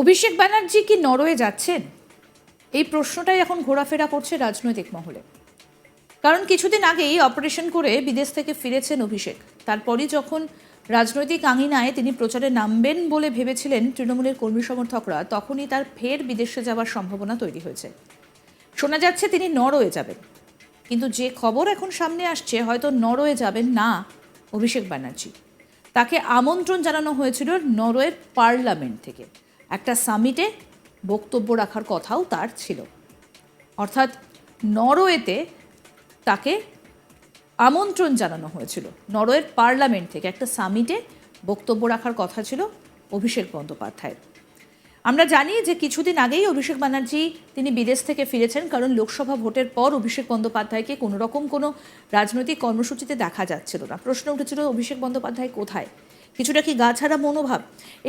অভিষেক ব্যানার্জি কি নরওয়ে যাচ্ছেন? এই প্রশ্নটাই এখন ঘোরাফেরা করছে রাজনৈতিক মহলে। কারণ কিছুদিন আগেই অপারেশন করে বিদেশ থেকে ফিরেছেন অভিষেক। তারপরই যখন রাজনৈতিক আঙিনায় তিনি প্রচারে নামবেন বলে ভেবেছিলেন তৃণমূলের কর্মী সমর্থকরা, তখনই তার ফের বিদেশে যাওয়ার সম্ভাবনা তৈরি হয়েছে। শোনা যাচ্ছে তিনি নরওয়ে যাবেন। কিন্তু যে খবর এখন সামনে আসছে, হয়তো নরওয়ে যাবেন না অভিষেক ব্যানার্জি। তাকে আমন্ত্রণ জানানো হয়েছিল নরওয়ের পার্লামেন্ট থেকে। একটা সামিটে বক্তব্য রাখার কথাও তার ছিল। অর্থাৎ নরওয়েতে তাকে আমন্ত্রণ জানানো হয়েছিল। নরওয়ের পার্লামেন্ট থেকে একটা সামিটে বক্তব্য রাখার কথা ছিল অভিষেক বন্দ্যোপাধ্যায়ের। আমরা জানি যে কিছুদিন আগেই অভিষেক ব্যানার্জি তিনি বিদেশ থেকে ফিরেছেন, কারণ লোকসভা ভোটের পর অভিষেক বন্দ্যোপাধ্যায়কে কোনো রকম কোনো রাজনৈতিক কর্মসূচিতে দেখা যাচ্ছিল না। প্রশ্ন উঠেছিল, অভিষেক বন্দ্যোপাধ্যায় কোথায়? কিছুটা কি গা ছাড়া মনোভাব?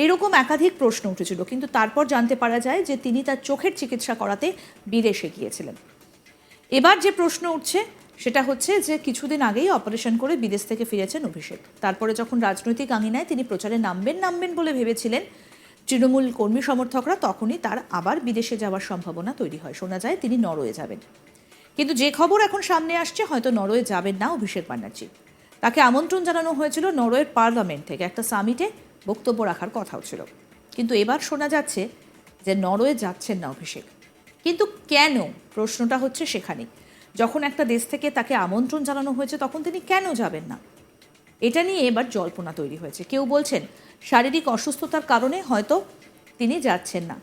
এরকম একাধিক প্রশ্ন উঠেছিল, কিন্তু তারপর জানতে পারা যায় যে তিনি তার চোখের চিকিৎসা করাতে বিদেশে গিয়েছিলেন। এবার যে প্রশ্ন উঠছে, সেটা হচ্ছে যে কিছুদিন আগেই অপারেশন করে বিদেশ থেকে ফিরেছেন অভিষেক। তারপরে যখন রাজনৈতিক আঙিনায় তিনি প্রচারে নামবেন নামবেন বলে ভেবেছিলেন তৃণমূল কর্মী সমর্থকরা, তখনই তার আবার বিদেশে যাওয়ার সম্ভাবনা তৈরি হয়। শোনা যায় তিনি নরওয়ে যাবেন। কিন্তু যে খবর এখন সামনে আসছে, হয়তো নরওয়ে যাবেন না অভিষেক ব্যানার্জি। তাকে আমন্ত্রণ জানানো হয়েছিল নরওয়ের পার্লামেন্ট থেকে। একটা সামিটে বক্তব্য রাখার কথাও ছিল। কিন্তু এবার শোনা যাচ্ছে যে নরওয়ে যাচ্ছেন না অভিষেক। কিন্তু কেন? প্রশ্নটা হচ্ছে সেখানে। যখন একটা দেশ থেকে তাকে আমন্ত্রণ জানানো হয়েছে, তখন তিনি কেন যাবেন না? এটা নিয়ে এবার জল্পনা তৈরি হয়েছে। কেউ বলছেন, শারীরিক অসুস্থতার কারণে হয়তো তিনি যাচ্ছেন না।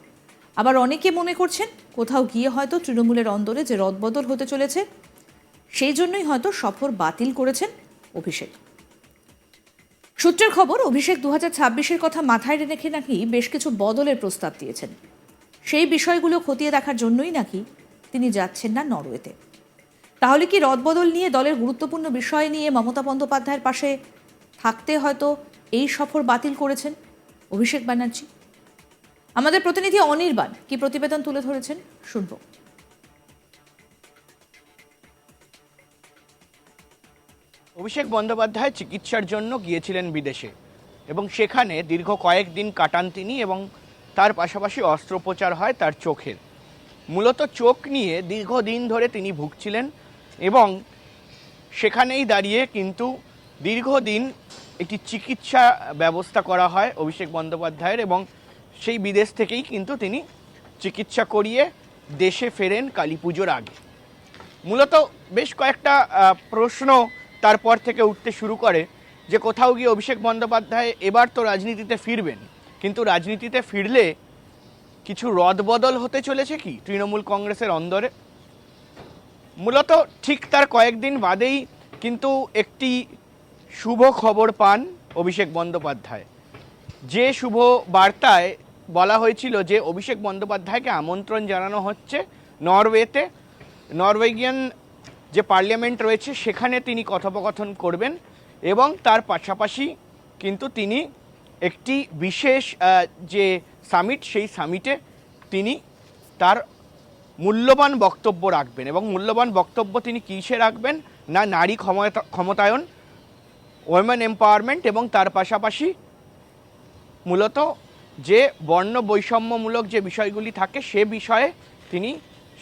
আবার অনেকে মনে করছেন, কোথাও গিয়ে হয়তো তৃণমূলের অন্দরে যে রদবদল হতে চলেছে, সেই জন্যই হয়তো সফর বাতিল করেছেন। অভিষেক। সূত্রের খবর, অভিষেক দু হাজার কথা মাথায় রেখে নাকি বেশ কিছু বদলের প্রস্তাব দিয়েছেন। সেই বিষয়গুলো খতিয়ে দেখার জন্যই নাকি তিনি যাচ্ছেন না নরওয়েতে। তাহলে কি রদবদল নিয়ে দলের গুরুত্বপূর্ণ বিষয় নিয়ে মমতা বন্দ্যোপাধ্যায়ের পাশে থাকতে হয়তো এই সফর বাতিল করেছেন অভিষেক ব্যানার্জি? আমাদের প্রতিনিধি অনির্বাণ কি প্রতিবেদন তুলে ধরেছেন শুনব। অভিষেক বন্দ্যোপাধ্যায় চিকিৎসার জন্য গিয়েছিলেন বিদেশে এবং সেখানে দীর্ঘ কয়েক দিন কাটান তিনি এবং তার পাশাপাশি অস্ত্রোপচার হয় তার চোখের মূলত চোখ নিয়ে দীর্ঘদিন ধরে তিনি ভুগছিলেন এবং সেখানেই দাঁড়িয়ে কিন্তু দীর্ঘদিন একটি চিকিৎসা ব্যবস্থা করা হয় অভিষেক বন্দ্যোপাধ্যায়ের এবং সেই বিদেশ থেকেই কিন্তু তিনি চিকিৎসা করিয়ে দেশে ফেরেন কালী পুজোর আগে। মূলত বেশ কয়েকটা প্রশ্ন তারপর থেকে উঠতে শুরু করে যে কোথাও গিয়ে অভিষেক বন্দ্যোপাধ্যায় এবার তো রাজনীতিতে ফিরবেন। কিন্তু রাজনীতিতে ফিরলে কিছু রদবদল হতে চলেছে কি তৃণমূল কংগ্রেসের অন্দরে? মূলত ঠিক তার কয়েকদিন বাদেই কিন্তু একটি শুভ খবর পান অভিষেক বন্দ্যোপাধ্যায়। যে শুভ বার্তায় বলা হয়েছিল যে অভিষেক বন্দ্যোপাধ্যায়কে আমন্ত্রণ জানানো হচ্ছে নরওয়েতে, নরওয়েগিয়ান যে পার্লামেন্ট রয়েছে, সেখানে তিনি কথোপকথন করবেন এবং তার পাশাপাশি কিন্তু তিনি একটি বিশেষ যে সামিট সেই সামিটে তিনি তার মূল্যবান বক্তব্য রাখবেন এবং মূল্যবান বক্তব্য তিনি কিসে রাখবেন? না নারী ক্ষমতা, ক্ষমতায়ন ওমেন এম্পাওয়ারমেন্ট এবং তার পাশাপাশি মূলত যে বর্ণ বৈষম্যমূলক যে বিষয়গুলি থাকে, সে বিষয়ে তিনি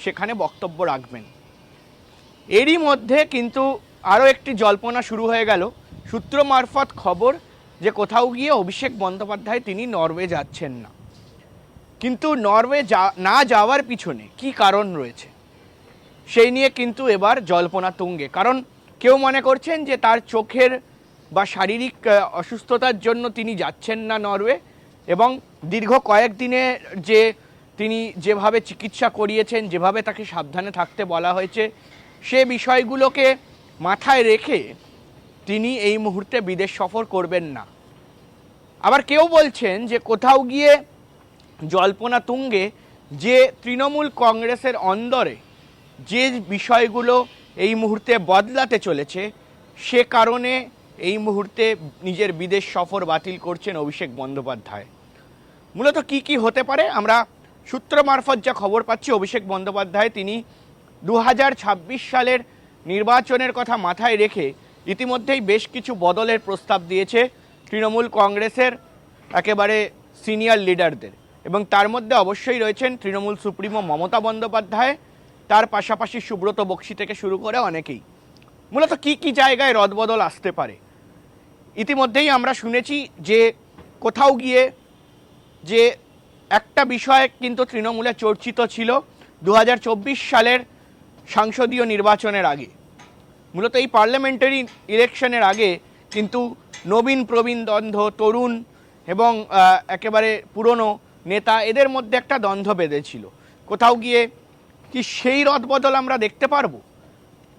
সেখানে বক্তব্য রাখবেন। এরই মধ্যে কিন্তু আরও একটি জল্পনা শুরু হয়ে গেল। সূত্র মারফত খবর যে কোথাও গিয়ে অভিষেক বন্দ্যোপাধ্যায় তিনি নরওয়ে যাচ্ছেন না। কিন্তু নরওয়ে যা, না যাওয়ার পিছনে কি কারণ রয়েছে? সেই নিয়ে কিন্তু এবার জল্পনা তুঙ্গে। কারণ কেউ মনে করছেন যে তার চোখের বা শারীরিক অসুস্থতার জন্য তিনি যাচ্ছেন না নরওয়ে এবং দীর্ঘ কয়েকদিনে যে তিনি যেভাবে চিকিৎসা করিয়েছেন, যেভাবে তাকে সাবধানে থাকতে বলা হয়েছে সে বিষয়গুলোকে মাথায় রেখে তিনি এই মুহূর্তে বিদেশ সফর করবেন না। আবার কেউ বলছেন যে কোথাও গিয়ে জল্পনা তুঙ্গে যে তৃণমূল কংগ্রেসের অন্দরে যে বিষয়গুলো এই মুহূর্তে বদলাতে চলেছে, সে কারণে এই মুহূর্তে নিজের বিদেশ সফর বাতিল করছেন অভিষেক বন্দ্যোপাধ্যায়। মূলত কি কি হতে পারে? আমরা সূত্র মারফত যা খবর পাচ্ছি, অভিষেক বন্দ্যোপাধ্যায় তিনি দু হাজার ছাব্বিশ সালের নির্বাচনের কথা মাথায় রেখে ইতিমধ্যেই বেশ কিছু বদলের প্রস্তাব দিয়েছে তৃণমূল কংগ্রেসের একেবারে সিনিয়র লিডারদের। এবং তার মধ্যে অবশ্যই রয়েছেন তৃণমূল সুপ্রিমো মমতা বন্দ্যোপাধ্যায়। তার পাশাপাশি সুব্রত বক্সি থেকে শুরু করে অনেকেই। মূলত কি কি জায়গায় রদবদল আসতে পারে? ইতিমধ্যেই আমরা শুনেছি যে কোথাও গিয়ে যে একটা বিষয় কিন্তু তৃণমূলে চর্চিত ছিল। দু হাজার চব্বিশ সালের সংসদীয় নির্বাচনের আগে। মূলত এই পার্লামেন্টারি ইলেকশনের আগে কিন্তু নবীন, প্রবীণ, দ্বন্দ্ব, তরুণ এবং একেবারে পুরনো নেতা এদের মধ্যে একটা দ্বন্দ্ব বেঁধেছিল। কোথাও গিয়ে কি সেই রদবদল আমরা দেখতে পারব?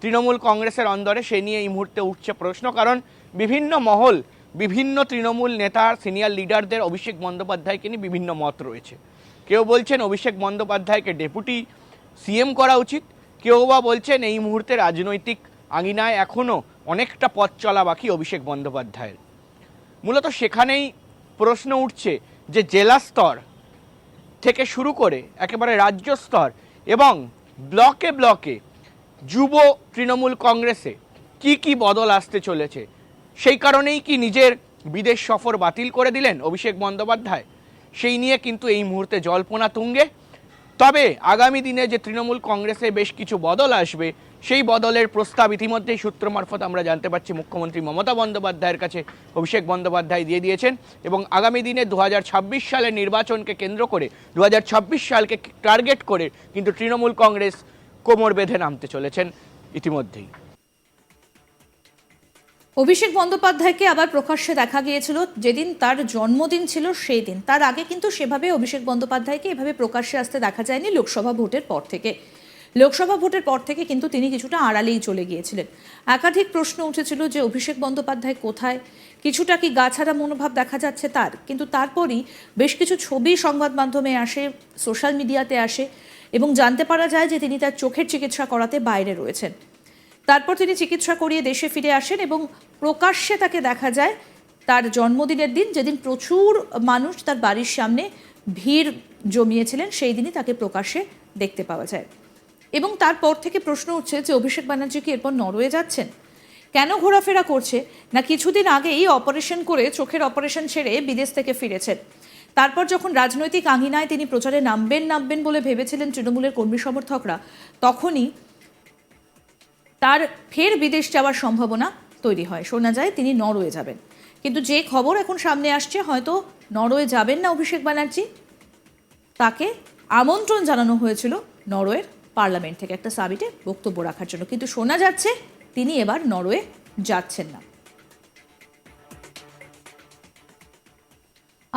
তৃণমূল কংগ্রেসের অন্দরে সে নিয়ে এই মুহূর্তে উঠছে প্রশ্ন, কারণ বিভিন্ন মহল, বিভিন্ন তৃণমূল নেতার সিনিয়র লিডারদের অভিষেক বন্দ্যোপাধ্যায়কে নিয়ে বিভিন্ন মত রয়েছে। কেউ বলছেন অভিষেক বন্দ্যোপাধ্যায়কে ডেপুটি সিএম করা উচিত কেউ বা বলছেন এই মুহূর্তে রাজনৈতিক আঙিনায় এখনও অনেকটা পথ চলা বাকি অভিষেক বন্দ্যোপাধ্যায়ের। মূলত সেখানেই প্রশ্ন উঠছে যে জেলা স্তর থেকে শুরু করে একেবারে রাজ্য স্তর এবং ব্লকে ব্লকে যুব তৃণমূল কংগ্রেসে কি কি বদল আসতে চলেছে, সেই কারণেই কি নিজের বিদেশ সফর বাতিল করে দিলেন অভিষেক বন্দ্যোপাধ্যায়? সেই নিয়ে কিন্তু এই মুহূর্তে জল্পনা তুঙ্গে। তবে আগামী দিনে যে তৃণমূল কংগ্রেসে বেশ কিছু বদল আসবে, সেই বদলের প্রস্তাব ইতিমধ্যেই সূত্র মারফত আমরা জানতে পারছি। মুখ্যমন্ত্রী মমতা বন্দ্যোপাধ্যায়ের কাছে অভিষেক বন্দ্যোপাধ্যায় দিয়ে দিয়েছেন এবং আগামী দিনে দু হাজার ছাব্বিশ সালের নির্বাচনকে কেন্দ্র করে, দু হাজার ছাব্বিশ সালকে টার্গেট করে কিন্তু তৃণমূল কংগ্রেস কোমর বেঁধে নামতে চলেছেন ইতিমধ্যেই। অভিষেক বন্দ্যোপাধ্যায়কে আবার প্রকাশ্যে দেখা গিয়েছিল। যেদিন তার জন্মদিন ছিল, সেই দিন। তার আগে কিন্তু সেভাবে অভিষেক বন্দ্যোপাধ্যায়কে এভাবে প্রকাশ্যে আসতে দেখা যায়নি লোকসভা ভোটের পর থেকে। লোকসভা ভোটের পর থেকে কিন্তু তিনি কিছুটা আড়ালেই চলে গিয়েছিলেন। একাধিক প্রশ্ন উঠেছিল যে, অভিষেক বন্দ্যোপাধ্যায় কোথায়? কিছুটা কি গাছাড়া মনোভাব দেখা যাচ্ছে তার? কিন্তু তারপরই বেশ কিছু ছবি সংবাদ মাধ্যমে আসে, সোশ্যাল মিডিয়াতে আসে এবং জানতে পারা যায় যে, তিনি তার চোখের চিকিৎসা করাতে বাইরে রয়েছেন। তারপর তিনি চিকিৎসা করিয়ে দেশে ফিরে আসেন এবং প্রকাশ্যে তাকে দেখা যায় তার জন্মদিনের দিন, যেদিন প্রচুর মানুষ তার বাড়ির সামনে ভিড় জমিয়েছিলেন, সেই দিনই তাকে প্রকাশ্যে দেখতে পাওয়া যায়। এবং তারপর থেকে প্রশ্ন উঠছে যে অভিষেক ব্যানার্জি কি এরপর নরওয়ে যাচ্ছেন? কেন ঘোরাফেরা করছে? না কিছুদিন আগেই অপারেশন করে চোখের অপারেশন সেরে বিদেশ থেকে ফিরেছেন। তারপর যখন রাজনৈতিক আঙিনায় তিনি প্রচারে নামবেন নামবেন বলে ভেবেছিলেন তৃণমূলের কর্মী সমর্থকরা, তখনই তার ফের বিদেশ যাওয়ার সম্ভাবনা তৈরি হয়। শোনা যায় তিনি নরওয়ে যাবেন। কিন্তু যে খবর এখন সামনে আসছে, হয়তো নরওয়ে যাবেন না অভিষেক ব্যানার্জি? তাকে আমন্ত্রণ জানানো হয়েছিল নরওয়ের পার্লামেন্ট থেকে একটা সাবিটে বক্তব্য রাখার জন্য। কিন্তু শোনা যাচ্ছে, তিনি এবার নরওয়ে যাচ্ছেন না।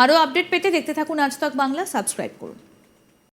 আরও আপডেট পেতে দেখতে থাকুন আজ তক বাংলা, সাবস্ক্রাইব করুন।